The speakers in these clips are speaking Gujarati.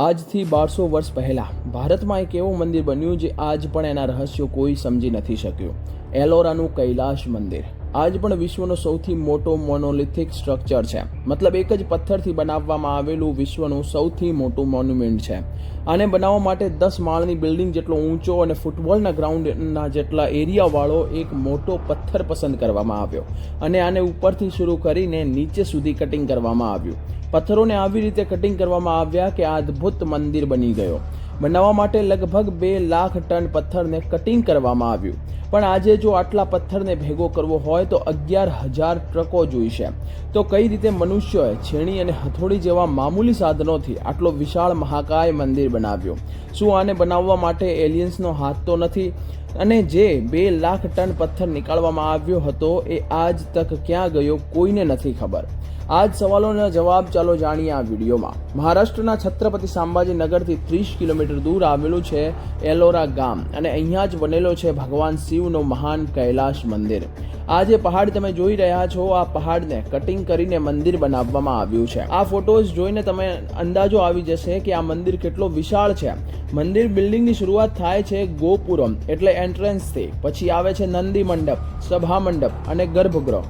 આજથી બારસો વર્ષ પહેલાં ભારતમાં એક એવું મંદિર બન્યું જે આજ પણ એના રહસ્યો કોઈ સમજી નથી શક્યું. એલોરાનું કૈલાશ મંદિર. આજ પણ વિશ્વનો સૌથી મોટો મોનોલિથિક સ્ટ્રક્ચર છે. મતલબ એક જ પથ્થરથી બનાવવામાં આવેલું વિશ્વનું સૌથી મોટું મોન્યુમેન્ટ છે. આને બનાવવા માટે દસ માળની બિલ્ડિંગ જેટલો ઊંચો અને ફૂટબોલના ગ્રાઉન્ડના જેટલા એરિયાવાળો એક મોટો પથ્થર પસંદ કરવામાં આવ્યો અને આને ઉપરથી શરૂ કરીને નીચે સુધી કટિંગ કરવામાં આવ્યું. પથ્થરોને આવી રીતે કટિંગ કરવામાં આવ્યા કે આ અદ્ભુત મંદિર બની ગયો. બનાવવા માટે લગભગ બે લાખ ટન પથ્થરને કટિંગ કરવામાં આવ્યું. પણ આજે જો આટલા પથ્થરને ભેગો કરવો હોય તો અગિયાર હજાર ટ્રકો જોઈશે. તો કઈ રીતે મનુષ્યોએ છેણી અને હથોડી જેવા મામૂલી સાધનોથી આટલો વિશાળ મહાકાય મંદિર બનાવ્યો? શું આને બનાવવા માટે એલિયન્સનો હાથ તો નથી? અને જે બે લાખ ટન પથ્થર નીકાળવામાં આવ્યો હતો એ આજ તક ક્યાં ગયો કોઈને નથી ખબર. આ જ સવાલોના જવાબ ચાલો જાણીએ આ વિડીયોમાં. મહારાષ્ટ્રના છત્રપતિ સંભાજીનગરથી ત્રીસ કિલોમીટર દૂર આવેલું છે એલોરા ગામ અને અહીંયા જ બનેલો છે ભગવાન શિવનો મહાન કૈલાશ મંદિર. આ જે પહાડ તમે જોઈ રહ્યા છો, આ પહાડને કટિંગ કરીને મંદિર બનાવવામાં આવ્યું છે. આ ફોટોઝ જોઈને તમે અંદાજો આવી જશે કે આ મંદિર કેટલો વિશાળ છે. મંદિર બિલ્ડિંગની શરૂઆત થાય છે ગોપુરમ એટલે એન્ટ્રન્સથી પછી આવે છે નંદી મંડપ, સભા મંડપ અને ગર્ભગૃહ.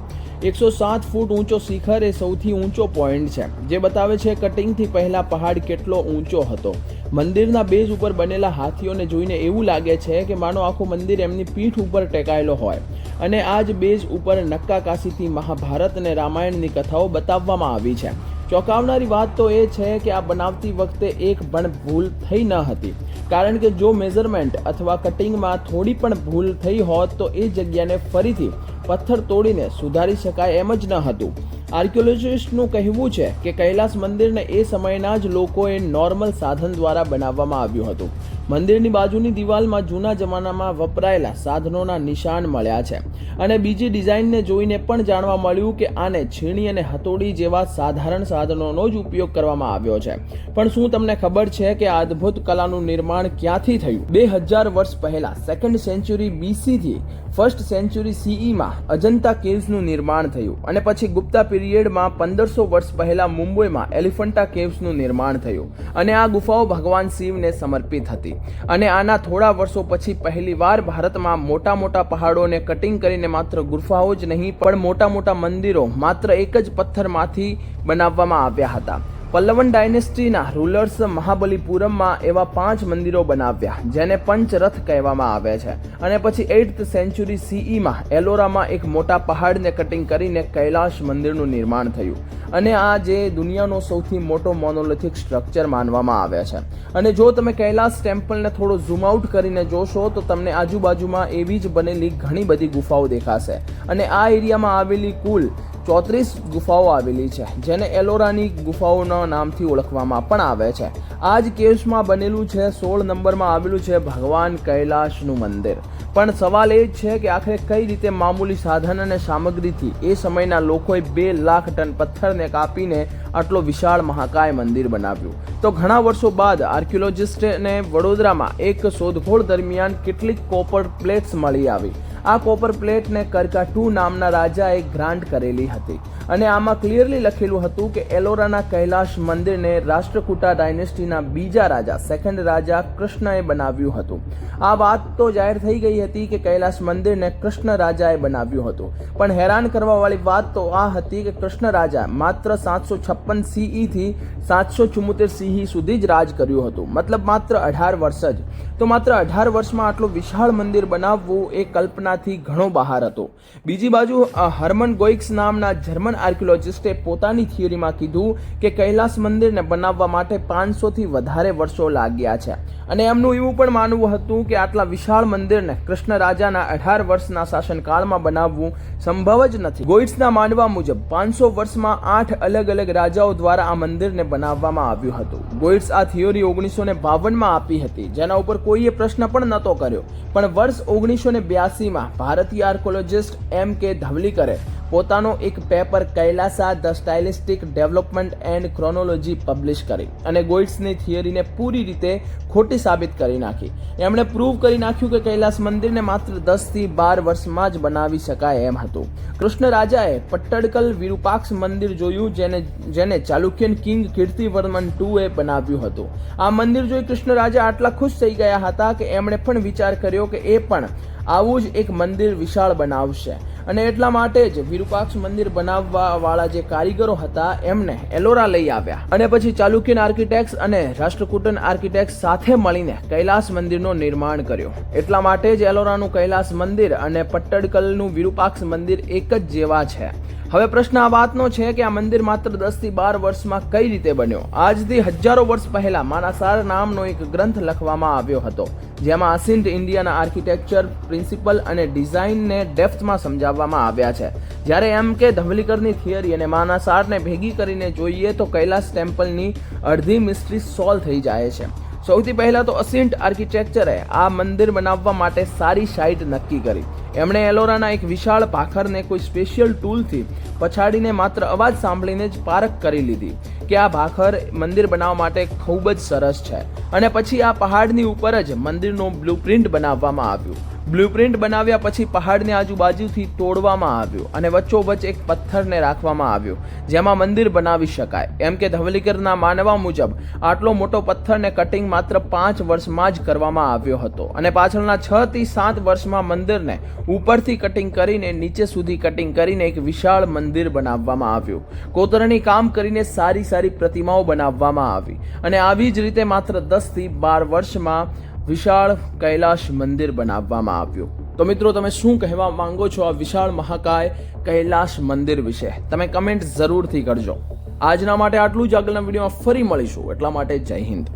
એકસો સાત ફૂટ ઊંચો શિખર એ સૌથી ઊંચો પોઈન્ટ છે, જે બતાવે છે કટિંગથી પહેલાં પહાડ કેટલો ઊંચો હતો. મંદિરના બેઝ ઉપર બનેલા હાથીઓને જોઈને એવું લાગે છે કે માનો આખું મંદિર એમની પીઠ ઉપર ટેકાયેલો હોય. અને આ જ બેઝ ઉપર નક્કાકાશીથી મહાભારત અને રામાયણની કથાઓ બતાવવામાં આવી છે. ચોંકાવનારી વાત તો એ છે કે આ બનાવતી વખતે એક પણ ભૂલ થઈ ન હતી. કારણ કે જો મેઝરમેન્ટ અથવા કટિંગમાં થોડી પણ ભૂલ થઈ હોત તો એ જગ્યાને ફરીથી પથ્થર તોડીને સુધારી શકાય એમ જ ન હતું. આર્કિયોલોજિસ્ટનું કહેવું છે કે કૈલાસ મંદિરને એ સમયના જ લોકોએ નોર્મલ સાધન દ્વારા બનાવવામાં આવ્યું હતું. મંદિરની બાજુની દિવાલમાં જૂના જમાનામાં વપરાયેલા સાધનોના નિશાન મળ્યા છે. અને બીજી ડિઝાઇનને જોઈને પણ જાણવા મળ્યું કે આને છીણી અને હથોડી જેવા સાધારણ સાધનોનો જ ઉપયોગ કરવામાં આવ્યો છે. પણ શું તમને ખબર છે કે આ અદ્ભુત કલાનું નિર્માણ ક્યાંથી થયું? બે હજાર વર્ષ પહેલા સેકન્ડ સેન્ચુરી બીસીથી ફર્સ્ટ સેન્ચુરી સીઈમાં અજંતા કેવ્સનું નિર્માણ થયું અને પછી ગુપ્તા પીરિયડમાં પંદરસો વર્ષ પહેલા મુંબઈમાં એલિફન્ટા કેવ્સનું નિર્માણ થયું અને આ ગુફાઓ ભગવાન શિવને સમર્પિત હતી. અને આના થોડા વર્ષો પછી પહેલીવાર ભારતમાં મોટા મોટા પહાડોને કટિંગ કરીને માત્ર ગુફાઓ જ નહીં, પણ મોટા મોટા મંદિરો માત્ર એક જ પથ્થરમાંથી બનાવવામાં આવ્યા હતા. પલ્લવન ડાયનેસ્ટીના રૂલર્સ મહાબલીપુરમમાં એવા પાંચ મંદિરો બનાવ્યા, જેને પંચરથ કહેવામાં આવે છે. અને પછી એઇટ સેન્ચુરી સીઈમાં એલોરામાં એક મોટા પહાડને કટિંગ કરીને કૈલાશ મંદિરનું નિર્માણ થયું. અને આ જે દુનિયાનો સૌથી મોટો મોનોલિથિક સ્ટ્રક્ચર માનવામાં આવે છે. અને જો તમે કૈલાસ ટેમ્પલને થોડો ઝૂમ આઉટ કરીને જોશો, તો તમને આજુબાજુમાં એવી જ બનેલી ઘણી બધી ગુફાઓ દેખાશે. અને આ એરિયામાં આવેલી કુલ ચોત્રીસ ગુફાઓ આવેલી છે, જેને એલોરાની ગુફાઓના નામથી ઓળખવામાં પણ આવે છે. આ જ કેવ્સમાં બનેલું છે, સોળ નંબરમાં આવેલું છે ભગવાન કૈલાશનું મંદિર. પણ સવાલ એ જ છે કે આખરે કઈ રીતે મામૂલી સાધન અને સામગ્રીથી એ સમયના લોકોએ બે લાખ ટન પથ્થરને કાપીને આટલો વિશાળ મહાકાય મંદિર બનાવ્યું? તો ઘણા વર્ષો બાદ આર્કિયોલોજિસ્ટને વડોદરામાં એક શોધખોળ દરમિયાન કેટલીક કોપર પ્લેટ્સ મળી આવી. આ કોપર પ્લેટને કરકા ટુ નામના રાજાએ ગ્રાન્ટ કરેલી હતી. અને આમાં ક્લિયરલી લખેલું હતું કે એલોરાના કૈલાશ મંદિરને રાષ્ટ્રકૂટા ડાયનેસ્ટીના બીજા રાજા સેકન્ડ રાજા કૃષ્ણએ બનાવ્યું હતું. આ વાત તો જાહેર થઈ ગઈ હતી કે કૈલાશ મંદિરને કૃષ્ણ રાજાએ બનાવ્યું હતું. પણ હેરાન કરવા વાળી વાત તો આ હતી કે કૃષ્ણ રાજા માત્ર સાતસો છપ્પન સીઈ થી સાતસો ચુમ્મોતેર સીઈ સુધી જ રાજ કર્યું હતું. મતલબ માત્ર અઢાર વર્ષ જ. તો માત્ર અઢાર વર્ષમાં આટલું વિશાળ મંદિર બનાવવું એ કલ્પનાથી ઘણો બહાર હતો. બીજી બાજુ હરમન ગોઇક્સ નામના જર્મન આર્કિયોલોજિસ્ટે પોતાની થિયરીમાં કીધું કે કૈલાસ મંદિરને બનાવવા માટે પાંચસોથી વધારે વર્ષો લાગ્યા છે. અને એમનું એવું પણ માનવું હતું કે આટલા વિશાળ મંદિરને કૃષ્ણ રાજાના અઢાર વર્ષના શાસનકાળમાં બનાવવું સંભવ જ નથી. ગોઇટ્સના માનવા મુજબ, પાંચસો વર્ષમાં આઠ અલગ અલગ રાજાઓ દ્વારા આ મંદિરને બનાવવામાં આવ્યું હતું. ગોઇટ્સ આ થિયોરી ઓગણીસો ને બાવનમાં આપી હતી. જેના ઉપર કોઈએ પ્રશ્ન પણ નહોતો કર્યો. પણ વર્ષ ઓગણીસો ને બ્યાસીમાં ભારતીય આર્કોલોજિસ્ટ એમ કે ધવલીકરે પોતાનો એક paper Kailasa the stylistic development and chronology publish કરી અને ગોઇડ્સની થિયરીને પૂરી રીતે ખોટી સાબિત કરી નાખી. એમણે પ્રૂવ કરી નાખ્યું કે કૈલાસ મંદિરને માત્ર દસથી બાર વર્ષમાં જ બનાવી શકાય એમ હતું. કૃષ્ણ રાજાએ પટ્ટડકલ વિરૂપાક્ષ મંદિર જોયું જેને જેને ચાલુક્યન કિંગ કીર્તિવર્મન ટુએ બનાવ્યું હતું. આ મંદિર જોઈ કૃષ્ણ રાજા આટલા ખુશ થઈ ગયા હતા કે એમણે પણ વિચાર કર્યો કે એ પણ આવું જ એક મંદિર વિશાળ બનાવશે. અને એટલા માટે જ વિરૂપાક્ષ મંદિર બનાવવા વાળા જે કારીગરો હતા, એમને એલોરા લઈ આવ્યા. અને પછી ચાલુક્યન આર્કિટેક્ટ્સ અને રાષ્ટ્રકૂટન આર્કિટેક્ટ સાથે મળીને કૈલાસ મંદિરનું નિર્માણ કર્યું. એટલા માટે જ એલોરાનું કૈલાસ મંદિર અને પટ્ટડકલનું વિરૂપાક્ષ મંદિર એક જ જેવા છે. હવે પ્રશ્ન આ વાતનો છે કે આ મંદિર માત્ર દસથી બાર વર્ષમાં કઈ રીતે બન્યો? આજથી હજારો વર્ષ પહેલા માનાસાર નામનો એક ગ્રંથ લખવામાં આવ્યો હતો. જેમાં અસિન્ટ ઇન્ડિયાના આર્કિટેક્ચર, પ્રિન્સિપલ અને ડિઝાઇનને ડેપ્થમાં સમજાવવામાં આવ્યા છે. જ્યારે એમ કે ધવલીકરની થિયરી અને માનાસારને ભેગી કરીને જોઈએ તો કૈલાસ ટેમ્પલની અડધી મિસ્ટ્રી સોલ્વ થઈ જાય છે. સૌથી પહેલાં તો અસિન્ટ આર્કિટેક્ચરે આ મંદિર બનાવવા માટે સારી સાઇટ નક્કી કરી. એમણે એલોરાના એક વિશાળ ભાખરને કોઈ સ્પેશિયલ ટૂલથી પછાડીને માત્ર અવાજ સાંભળીને જ પારખ કરી લીધી. કે આ ભાખર મંદિર બનાવવા માટે ખૂબ જ સરસ છે. અને પછી આ પહાડની ઉપર જ મંદિરનું બ્લુપ્રિન્ટ બનાવવામાં આવ્યું. બ્લુપ્રિન્ટ બનાવ્યા પછી પહાડને આજુબાજુથી તોડવામાં આવ્યું અને વચ્ચોવચ્ચ એક પથ્થરને રાખવામાં આવ્યો, જેમાં મંદિર બનાવી શકાય. એમ કે ધવલીકરના માનવા મુજબ, આટલો મોટો પથ્થરને કટિંગ માત્ર પાંચ વર્ષમાં જ કરવામાં આવ્યો હતો અને પાછળના છ થી સાત વર્ષમાં મંદિરને ઉપરથી કટિંગ કરીને નીચે સુધી કટિંગ કરીને એક વિશાળ મંદિર બનાવવામાં આવ્યું. કોતરણી કામ કરીને સારી સારી પ્રતિમાઓ બનાવવામાં આવી અને આવી જ રીતે માત્ર દસથી બાર વર્ષમાં વિશાળ કૈલાશ મંદિર બનાવવામાં આવ્યું. તો મિત્રો, તમે શું કહેવા માંગો છો આ વિશાળ મહાકાય કૈલાશ મંદિર વિશે? તમે કમેન્ટ જરૂરથી કરજો. આજના માટે આટલું જ. આગળના વિડીયોમાં ફરી મળીશું. એટલા માટે જય હિન્દ.